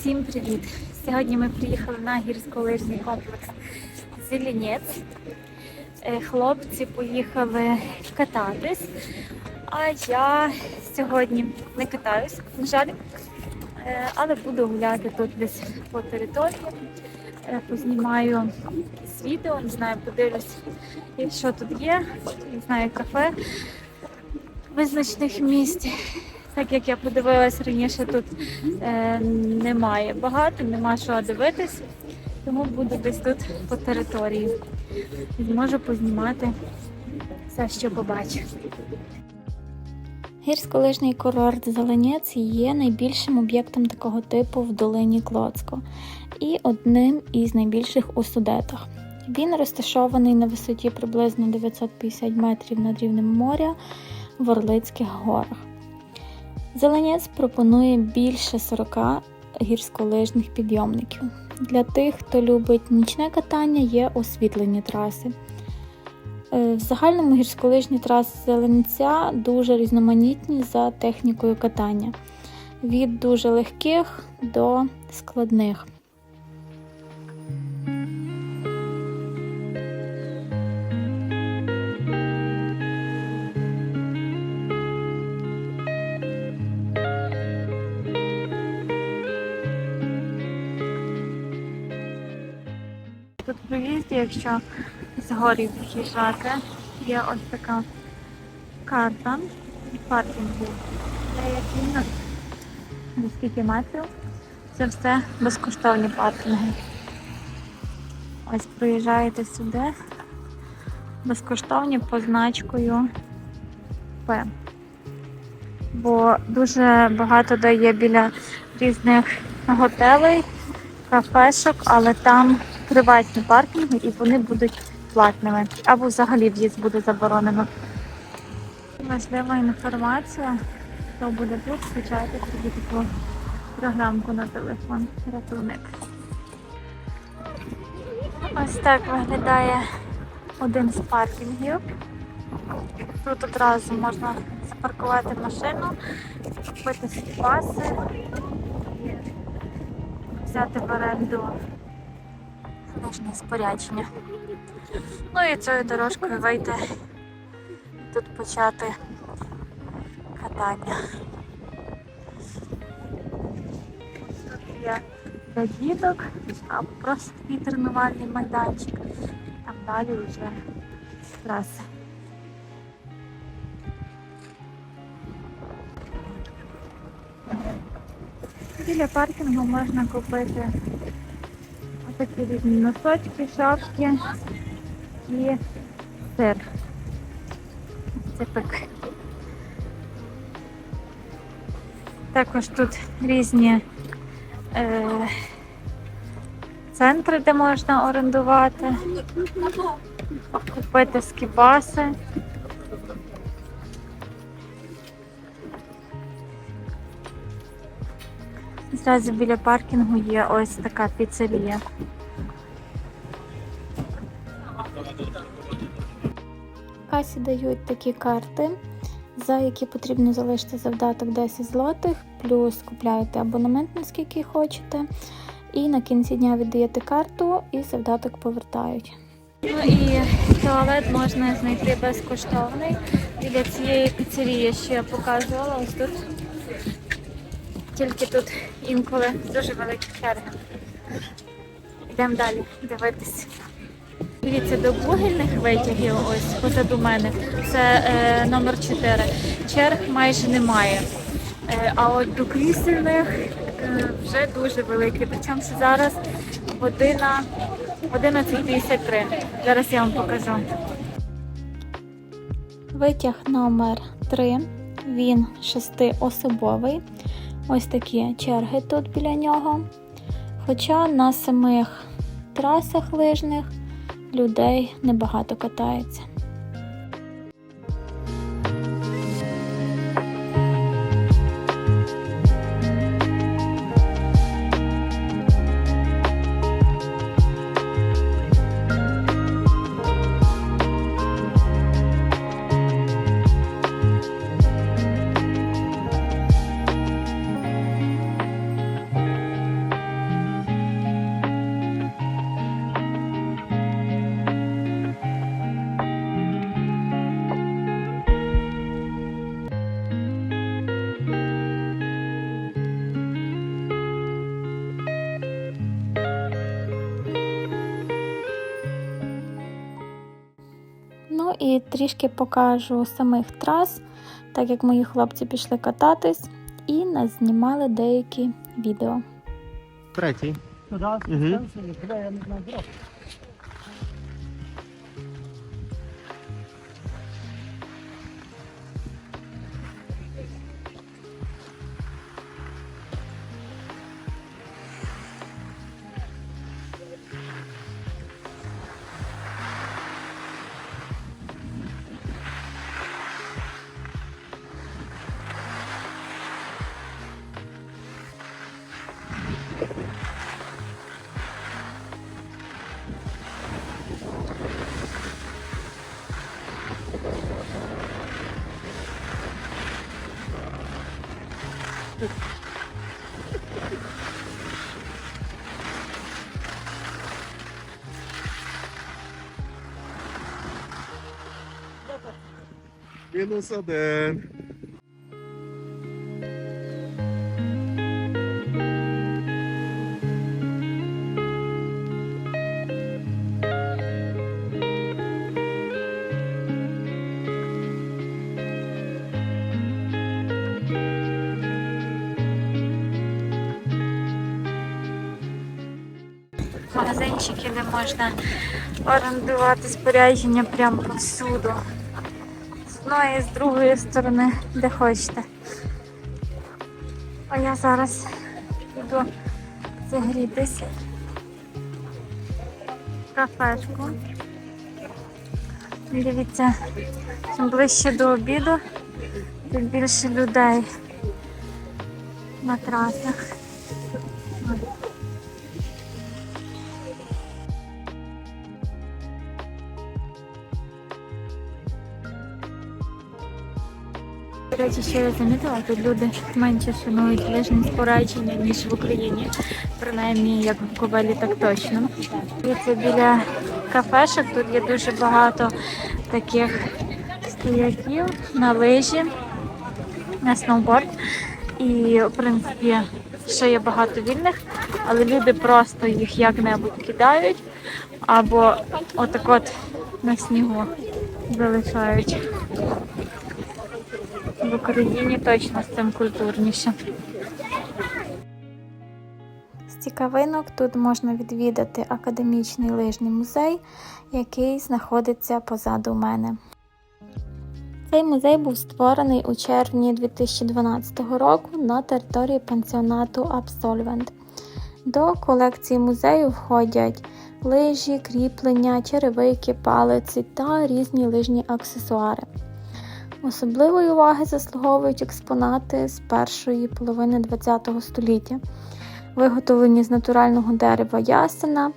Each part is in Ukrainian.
Всім привіт! Сьогодні ми приїхали на гірськолижний комплекс Зеленець. Е, Хлопці поїхали кататись, а я сьогодні не катаюсь, на жаль, Е, але буду гуляти тут десь по території. Е, Познімаю якісь відео, не знаю, подивлюсь, що тут є, не знаю, кафе визначних місць. Так як я подивилась раніше, тут е, немає багато, нема що дивитись, тому буду десь тут по території. Зможу познімати все, що побачу. Гірськолижний курорт Зеленець є найбільшим об'єктом такого типу в долині Клоцко і одним із найбільших у Судетах. Він розташований на висоті приблизно 950 метрів над рівнем моря в Орлицьких горах. Зеленець пропонує більше 40 гірськолижних підйомників. Для тих, хто любить нічне катання, є освітлені траси. Е, В загальному гірськолижні траси Зеленця дуже різноманітні за технікою катання. Від дуже легких до складних. Тут при в'їзді, якщо з горів в'їжджати, є ось така карта паркінгу. Де є кілька до скільки метрів. Це все безкоштовні паркінги. Ось приїжджаєте сюди. Безкоштовні позначкою П. Бо дуже багато дає біля різних готелей, кафешок, але там приватні паркінги і вони будуть платними. Або взагалі в'їзд буде заборонено. Важлива інформація, хто буде тут, скачайте собі таку програмку на телефон. Рятівник. Ось так виглядає один з паркінгів. Тут одразу можна запаркувати машину, купити спаси і взяти в оренду нижнє спорядження. Ну і цією дорожкою вийти тут почати катання. Тут є для а просто такий тренувальний майданчик. Там далі вже траси. Біля паркінгу можна купити такі різні носочки, шапки і сир. Це так. Також тут різні е, центри, де можна орендувати, купити скібаси. Зразу біля паркінгу є ось така піцерія. В касі дають такі карти, за які потрібно залишити завдаток 10 злотих, плюс купляєте абонемент, наскільки хочете, і на кінці дня віддаєте карту і завдаток повертають. Ну і туалет можна знайти безкоштовний біля цієї піцерії, що я показувала. Ось тут. Тільки тут інколи дуже великі черги. Йдемо далі дивитися. Дивіться, до вугільних витягів, ось позаду мене, це е, номер 4. Черг майже немає. Е, а от до крісельних е, вже дуже великі. Причому що зараз година 11.53. Зараз я вам покажу. Витяг номер 3. Він шестиособовий. Ось такі черги тут біля нього. Хоча на самих трасах лижних людей небагато катається. І трішки покажу самих трас, так як мої хлопці пішли кататись і нас знімали деякі відео. Третій. Туди, Yunus Aden. Магазинчики, де можна орендувати спорядження прямо повсюду. З одної, з другої сторони, де хочете. А я зараз піду загрітися. Кафешку. Дивіться, чим ближче до обіду, тим більше людей на трасах. Речі, що я замітила, тут люди менше шанують лижні спорядження, ніж в Україні. Принаймні, як в Буковелі, так точно. Дивіться, біля кафешок тут є дуже багато таких стояків на лижі, на сноуборд. І, в принципі, ще є багато вільних, але люди просто їх як-небудь кидають або отак от на снігу залишають. В Україні точно з цим культурніше. З цікавинок тут можна відвідати академічний лижний музей, який знаходиться позаду мене. Цей музей був створений у червні 2012 року на території пансіонату Absolvent. До колекції музею входять лижі, кріплення, черевики, палиці та різні лижні аксесуари. Особливої уваги заслуговують експонати з першої половини ХХ століття, виготовлені з натурального дерева ясена,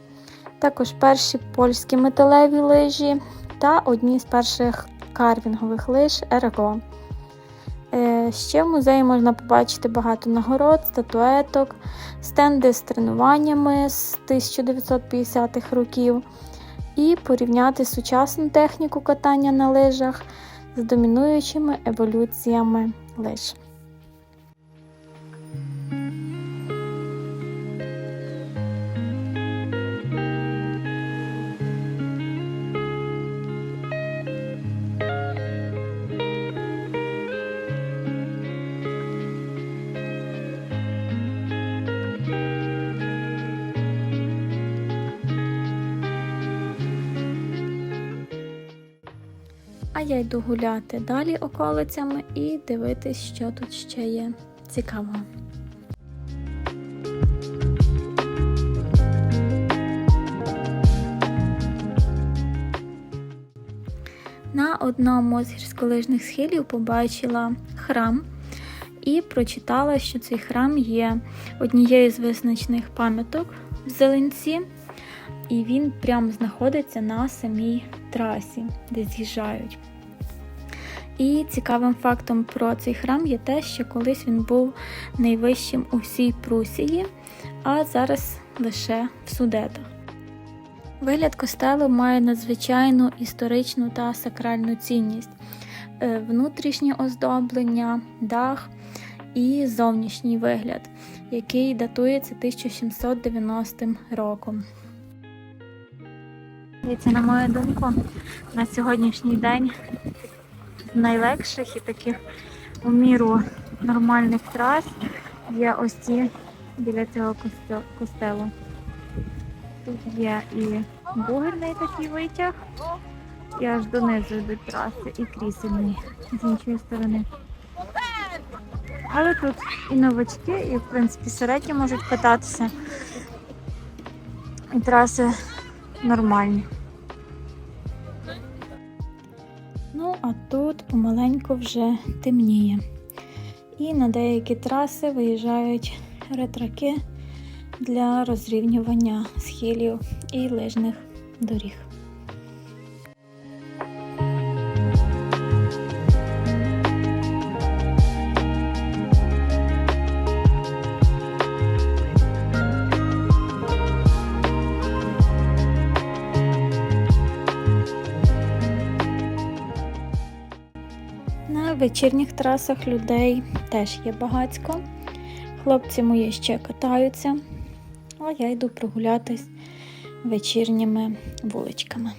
також перші польські металеві лижі та одні з перших карвінгових лиж Ерго. Е, Ще в музеї можна побачити багато нагород, статуеток, стенди з тренуваннями з 1950-х років і порівняти сучасну техніку катання на лижах з домінуючими еволюціями лиж. А я йду гуляти далі околицями і дивитись, що тут ще є цікавого. На одному з гірськолижних схилів побачила храм і прочитала, що цей храм є однією з визначних пам'яток в Зеленці, і він прямо знаходиться на самій трасі, де з'їжджають. І цікавим фактом про цей храм є те, що колись він був найвищим у всій Прусії, а зараз лише в Судетах. Вигляд костелу має надзвичайну історичну та сакральну цінність, Е, внутрішнє оздоблення, дах і зовнішній вигляд, який датується 1790 роком. Дивіться, на мою думку, на сьогоднішній день найлегших і таких у міру нормальних трас є ось ці біля цього костелу. Тут є і бугерний такий витяг, і аж донизу йдуть траси, і крісельний з іншої сторони. Але тут і новачки, і в принципі середні можуть кататися. І траси нормальні. Ну, а тут помаленьку вже темніє. І на деякі траси виїжджають ретраки для розрівнювання схилів і лижних доріг. Вечірніх трасах людей теж є багацько. Хлопці мої ще катаються, а я йду прогулятись вечірніми вуличками.